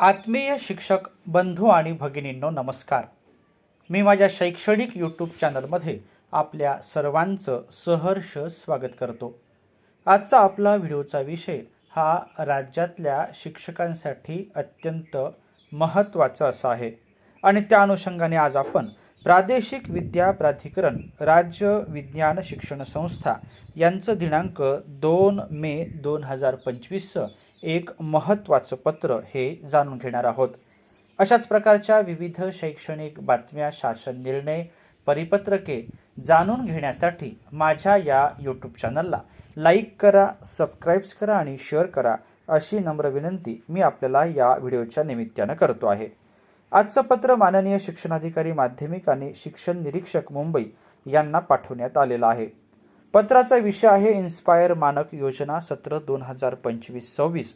आत्मीय शिक्षक बंधू आणि भगिनींनो नमस्कार. मी माझ्या शैक्षणिक यूट्यूब चॅनलमध्ये आपल्या सर्वांचं सहर्ष स्वागत करतो. आजचा आपला व्हिडिओचा विषय हा राज्यातल्या शिक्षकांसाठी अत्यंत महत्त्वाचा असा आहे. आणि त्या अनुषंगाने आज आपण प्रादेशिक विद्या प्राधिकरण राज्य विज्ञान शिक्षण संस्था यांचं दिनांक दोन मे दोन हजार पंचवीसचं एक महत्त्वाचं पत्र हे जाणून घेणार आहोत. अशाच प्रकारच्या विविध शैक्षणिक बातम्या शासन निर्णय परिपत्रके जाणून घेण्यासाठी माझ्या या यूट्यूब चॅनलला लाईक करा सबस्क्राईब्स करा आणि शेअर करा अशी नम्र विनंती मी आपल्याला या व्हिडिओच्या निमित्तानं करतो आहे. आजचं पत्र माननीय शिक्षणाधिकारी माध्यमिक आणि शिक्षण निरीक्षक मुंबई यांना पाठवण्यात आलेलं आहे. पत्राचा विषय आहे इन्स्पायर मानक योजना सत्र दोन हजार पंचवीस सव्वीस.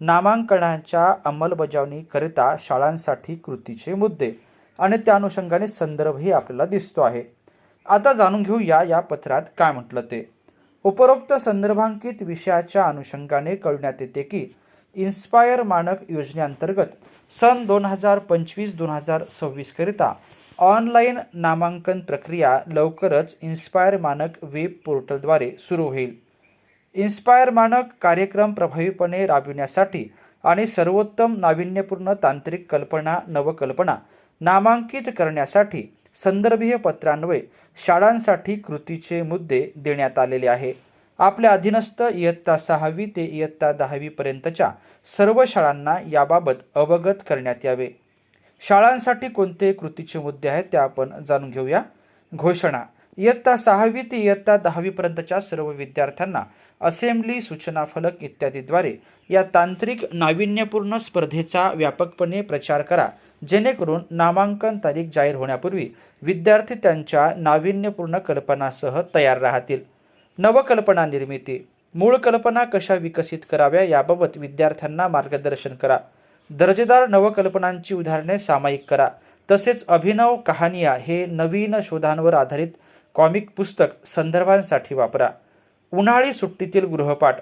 नामांकनाच्या अंमलबजावणीकरिता शाळांसाठी कृतीचे मुद्दे आणि त्या अनुषंगाने संदर्भही आपल्याला दिसतो आहे. आता जाणून घेऊया या पत्रात काय म्हटलं ते. उपरोक्त संदर्भांकित विषयाच्या अनुषंगाने कळण्यात येते की इन्स्पायर मानक योजनेअंतर्गत सन दोन हजार पंचवीस दोन हजार सव्वीस करिता ऑनलाईन नामांकन प्रक्रिया लवकरच इन्स्पायर मानक वेब पोर्टलद्वारे सुरू होईल. इन्स्पायर मानक कार्यक्रम प्रभावीपणे राबविण्यासाठी आणि सर्वोत्तम नाविन्यपूर्ण तांत्रिक कल्पना नवकल्पना नामांकित करण्यासाठी संदर्भीय पत्रान्वये शाळांसाठी कृतीचे मुद्दे देण्यात आलेले आहे. आपल्या अधीनस्थ इयत्ता सहावी ते इयत्ता दहावीपर्यंतच्या सर्व शाळांना याबाबत अवगत करण्यात यावे. शाळांसाठी कोणते कृतीचे मुद्दे आहेत ते आपण जाणून घेऊया. घोषणा. इयत्ता सहावी ते इयत्ता दहावीपर्यंतच्या सर्व विद्यार्थ्यांना असेंब्ली सूचना फलक इत्यादीद्वारे या तांत्रिक नाविन्यपूर्ण स्पर्धेचा व्यापकपणे प्रचार करा. जेणेकरून नामांकन तारीख जाहीर होण्यापूर्वी विद्यार्थी त्यांच्या नाविन्यपूर्ण कल्पनासह तयार राहतील. नवकल्पना निर्मिती. मूळ कल्पना कशा विकसित कराव्या याबाबत विद्यार्थ्यांना मार्गदर्शन करा. दर्जेदार नवकल्पनांची उदाहरणे सामायिक करा. तसेच अभिनव कहानिया हे नवीन शोधांवर आधारित कॉमिक पुस्तक संदर्भांसाठी वापरा. उन्हाळी सुट्टीतील गृहपाठ.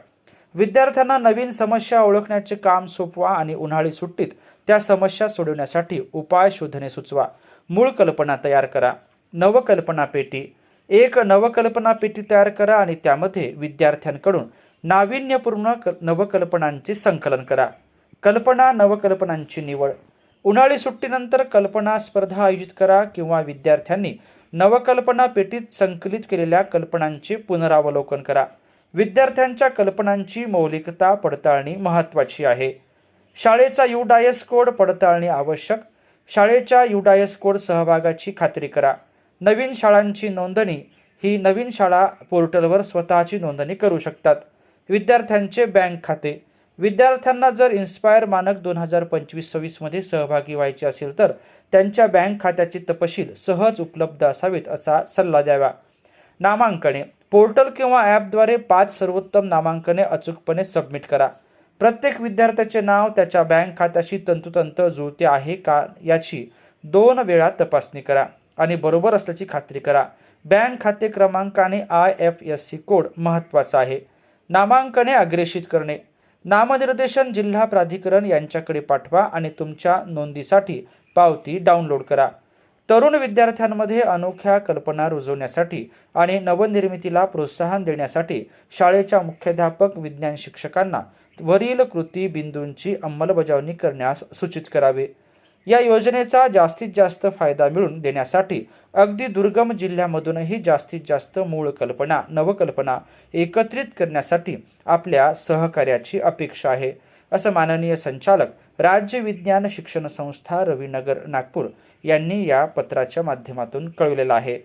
विद्यार्थ्यांना नवीन समस्या ओळखण्याचे काम सोपवा आणि उन्हाळी सुट्टीत त्या समस्या सोडवण्यासाठी उपाय शोधणे सुचवा. मूळ कल्पना तयार करा. नवकल्पना पेटी. एक नवकल्पना पेटी तयार करा आणि त्यामध्ये विद्यार्थ्यांकडून नाविन्यपूर्ण क नवकल्पनांचे संकलन करा. कल्पना नवकल्पनांची निवड. उन्हाळी सुट्टीनंतर कल्पना स्पर्धा आयोजित करा किंवा विद्यार्थ्यांनी नवकल्पना पेटीत संकलित केलेल्या कल्पनांचे पुनरावलोकन करा. विद्यार्थ्यांच्या कल्पनांची मौलिकता पडताळणी महत्त्वाची आहे. शाळेचा युडायस कोड पडताळणी आवश्यक. शाळेच्या युडायस कोड सहभागाची खात्री करा. नवीन शाळांची नोंदणी ही नवीन शाळा पोर्टलवर स्वतःची नोंदणी करू शकतात. विद्यार्थ्यांचे बँक खाते. विद्यार्थ्यांना जर इन्स्पायर मानक दोन हजार पंचवीस सव्वीसमध्ये सहभागी व्हायचे असेल तर त्यांच्या बँक खात्याचे तपशील सहज उपलब्ध असावेत असा सल्ला द्यावा. नामांकने. पोर्टल किंवा ॲपद्वारे पाच सर्वोत्तम नामांकने अचूकपणे सबमिट करा. प्रत्येक विद्यार्थ्याचे नाव त्याच्या बँक खात्याशी तंतोतंत जुळते आहे का याची दोन वेळा तपासणी करा. आणि बरोबर असल्याची खात्री करा. बँक खाते क्रमांक आणि I F S C code महत्त्वाचा आहे. नामांकने अग्रेषित करणे. नामनिर्देशन जिल्हा प्राधिकरण यांच्याकडे पाठवा आणि तुमच्या नोंदीसाठी पावती डाउनलोड करा. तरुण विद्यार्थ्यांमध्ये अनोख्या कल्पना रुजवण्यासाठी आणि नवनिर्मितीला प्रोत्साहन देण्यासाठी शाळेच्या मुख्याध्यापक विज्ञान शिक्षकांना वरील कृती बिंदूंची अंमलबजावणी करण्यास सूचित करावे. या योजनेचा जास्तीत जास्त फायदा मिळवून देण्यासाठी अगदी दुर्गम जिल्ह्यामधूनही जास्तीत जास्त मूळ कल्पना नवकल्पना एकत्रित करण्यासाठी आपल्या सहकार्याची अपेक्षा आहे. असं माननीय संचालक राज्य विज्ञान शिक्षण संस्था रवीनगर नागपूर यांनी या पत्राच्या माध्यमातून कळविलेलं आहे.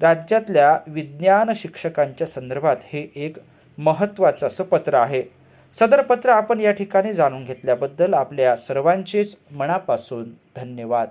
राज्यातल्या विज्ञान शिक्षकांच्या संदर्भात हे एक महत्त्वाचं असं पत्र आहे. सदर पत्र आपण या ठिकाणी जाणून घेतल्याबद्दल आपल्या सर्वांचेच मनापासून धन्यवाद.